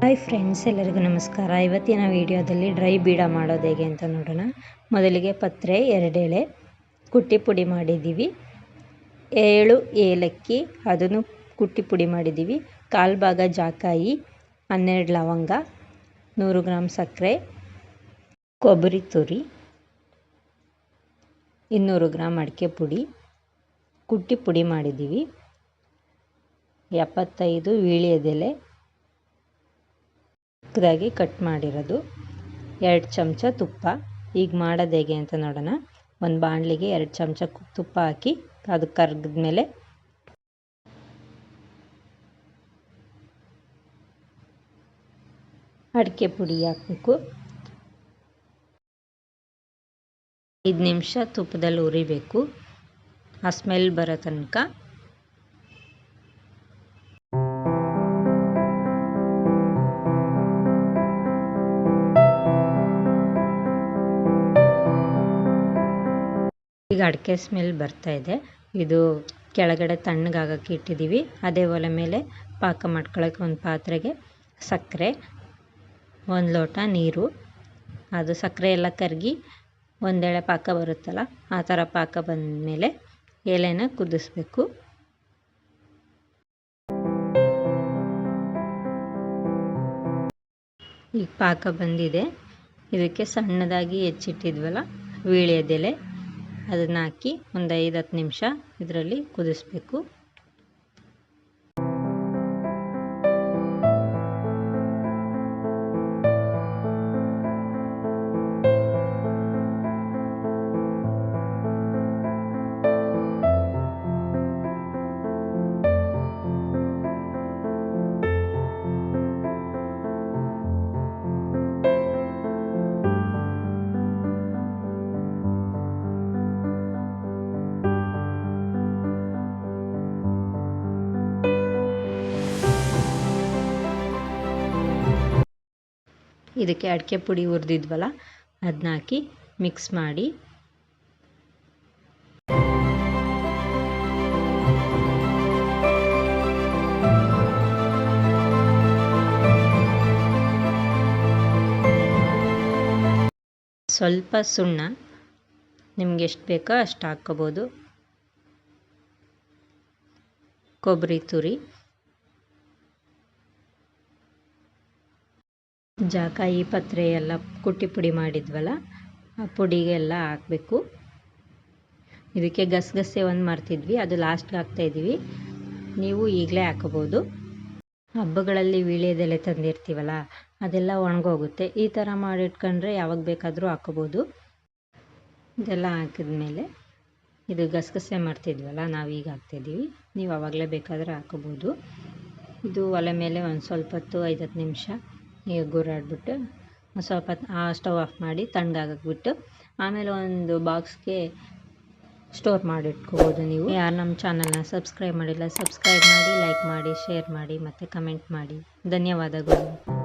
Hi friends, ಎಲ್ಲರಿಗೂ ನಮಸ್ಕಾರ. ಇವತ್ತಿನ ವಿಡಿಯೋದಲ್ಲಿ ಡ್ರೈ ಬೀಡ ಮಾಡೋದು ಹೇಗೆ ಅಂತ ನೋಡೋಣ. ಮೊದಲಿಗೆ ಪತ್ರೆ, ಎರಡೆಳೆ, ಕುಟ್ಟಿ ಪುಡಿ ಮಾಡಿದ್ದೀವಿ. ಏಳು ಏಲಕ್ಕಿ, ಅದನ್ನು ಕುಟ್ಟಿ ಪುಡಿ ಮಾಡಿದ್ದೀವಿ. ಕಾಲು ಭಾಗ ಜಾಕಾಯಿ, ಹನ್ನೆರಡು ಲವಂಗ, ನೂರು ಗ್ರಾಮ್ ಸಕ್ಕರೆ, ಕೊಬ್ಬರಿ ತುರಿ, ಇನ್ನೂರು ಗ್ರಾಮ್ ಅಡಿಕೆ ಪುಡಿ, ಕುಟ್ಟಿ ಪುಡಿ ಮಾಡಿದ್ದೀವಿ. ಎಪ್ಪತ್ತೈದು ವೀಳ್ಯದೆಲೆ ಚಿಕ್ಕದಾಗಿ ಕಟ್ ಮಾಡಿರೋದು. ಎರಡು ಚಮಚ ತುಪ್ಪ. ಈಗ ಮಾಡೋದು ಹೇಗೆ ಅಂತ ನೋಡೋಣ. ಒಂದು ಬಾಣಲಿಗೆ ಎರಡು ಚಮಚ ತುಪ್ಪ ಹಾಕಿ ಅದು ಕರಗಿದ್ಮೇಲೆ ಅಡಿಕೆ ಪುಡಿ ಹಾಕಬೇಕು. ಐದು ನಿಮಿಷ ತುಪ್ಪದಲ್ಲಿ ಉರಿಬೇಕು ಆ ಸ್ಮೆಲ್ ಬರೋ ತನಕ ಈಗ ಅಡಿಕೆ ಸ್ಮೆಲ್ ಬರ್ತಾ ಇದೆ. ಇದು ಕೆಳಗಡೆ ತಣ್ಣಗಾಗಕ್ಕೆ ಇಟ್ಟಿದ್ದೀವಿ. ಅದೇ ಒಲೆ ಮೇಲೆ ಪಾಕ ಮಾಡ್ಕೊಳ್ಳೋಕೆ ಒಂದು ಪಾತ್ರೆಗೆ ಸಕ್ಕರೆ, ಒಂದು ಲೋಟ ನೀರು. ಅದು ಸಕ್ಕರೆ ಎಲ್ಲ ಕರಗಿ ಒಂದೆಳೆ ಪಾಕ ಬರುತ್ತಲ್ಲ, ಆ ಥರ ಪಾಕ ಬಂದಮೇಲೆ ಎಲೆನ ಕುದಿಸ್ಬೇಕು. ಈಗ ಪಾಕ ಬಂದಿದೆ. ಇದಕ್ಕೆ ಸಣ್ಣದಾಗಿ ಹೆಚ್ಚಿಟ್ಟಿದ್ವಲ್ಲ, ವೀಳ್ಯದೆಲೆ. ಅದನ್ನು ಹಾಕಿ ಒಂದು ಐದು ಹತ್ತು ನಿಮಿಷ ಇದರಲ್ಲಿ ಕುದಿಸ್ಬೇಕು. ಇದಕ್ಕೆ ಅಡಿಕೆ ಪುಡಿ ಹುರಿದಿದ್ವಲ್ಲ ಅದನ್ನ ಹಾಕಿ ಮಿಕ್ಸ್ ಮಾಡಿ. ಸ್ವಲ್ಪ ಸುಣ್ಣ ನಿಮ್ಗೆ ಎಷ್ಟು ಬೇಕೋ ಅಷ್ಟು ಹಾಕ್ಕೋಬೋದು. ಕೊಬ್ಬರಿ ತುರಿ. ಜಾಕಾಯಿ ಪತ್ರೆ ಎಲ್ಲ ಕುಟ್ಟಿ ಪುಡಿ ಮಾಡಿದ್ವಲ್ಲ, ಆ ಪುಡಿಗೆಲ್ಲ ಹಾಕಬೇಕು. ಇದಕ್ಕೆ ಗಸಗಸೆ ಒಂದು ಮಾಡ್ತಿದ್ವಿ ಅದು ಲಾಸ್ಟ್ಗೆ ಹಾಕ್ತಾಯಿದ್ವಿ ನೀವು ಈಗಲೇ ಹಾಕೋಬೋದು ಹಬ್ಬಗಳಲ್ಲಿ ವೀಳ್ಯದೆಲೆ ತಂದಿರ್ತೀವಲ್ಲ, ಅದೆಲ್ಲ ಒಣಗೋಗುತ್ತೆ. ಈ ಥರ ಮಾಡಿಟ್ಕೊಂಡ್ರೆ ಯಾವಾಗ ಬೇಕಾದರೂ ಹಾಕೋಬೋದು ಇದೆಲ್ಲ ಹಾಕಿದ್ಮೇಲೆ ಇದು ಗಸಗಸೆ ಮಾಡ್ತಿದ್ವಲ್ಲ ನಾವು ಈಗ ಹಾಕ್ತಿದ್ದೀವಿ ನೀವು ಆವಾಗಲೇ ಬೇಕಾದರೆ ಹಾಕೋಬೋದು ಇದು ಒಲೆ ಮೇಲೆ ಒಂದು ಸ್ವಲ್ಪ ಹೊತ್ತು ಐದು ಹತ್ತು ನಿಮಿಷ ಈಗ ಗುರಾಡ್ಬಿಟ್ಟು ಸ್ವಲ್ಪ ಆ ಸ್ಟವ್ ಆಫ್ ಮಾಡಿ ತಣ್ಣಗಾಗಕ್ಬಿಟ್ಟು ಆಮೇಲೆ ಒಂದು ಬಾಕ್ಸ್ಗೆ ಸ್ಟೋರ್ ಮಾಡಿಟ್ಕೋಬೋದು ನೀವು. ಯಾರು ನಮ್ಮ ಚಾನಲ್ನ ಸಬ್ಸ್ಕ್ರೈಬ್ ಮಾಡಿಲ್ಲ, ಸಬ್ಸ್ಕ್ರೈಬ್ ಮಾಡಿ, ಲೈಕ್ ಮಾಡಿ, ಶೇರ್ ಮಾಡಿ ಮತ್ತು ಕಮೆಂಟ್ ಮಾಡಿ. ಧನ್ಯವಾದಗಳು.